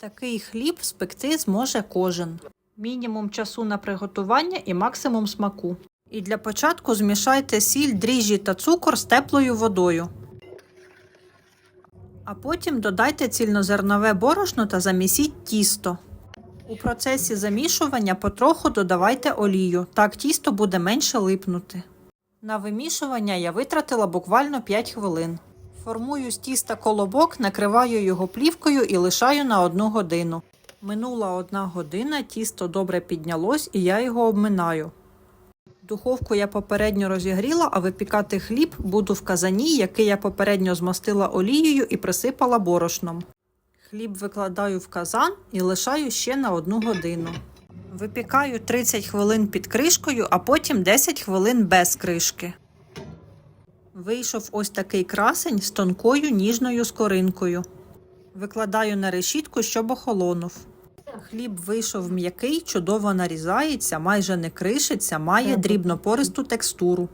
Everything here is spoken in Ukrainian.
Такий хліб спекти зможе кожен. Мінімум часу на приготування і максимум смаку. І для початку змішайте сіль, дріжджі та цукор з теплою водою. А потім додайте цільнозернове борошно та замісіть тісто. У процесі замішування потроху додавайте олію, так тісто буде менше липнути. На вимішування я витратила буквально 5 хвилин. Формую з тіста колобок, накриваю його плівкою і лишаю на 1 годину. Минула одна година, тісто добре піднялось і я його обминаю. Духовку я попередньо розігріла, а випікати хліб буду в казані, який я попередньо змастила олією і присипала борошном. Хліб викладаю в казан і лишаю ще на одну годину. Випікаю 30 хвилин під кришкою, а потім 10 хвилин без кришки. Вийшов ось такий красень з тонкою ніжною скоринкою. Викладаю на решітку, щоб охолонув. Хліб вийшов м'який, чудово нарізається, майже не кришиться, має дрібнопористу текстуру.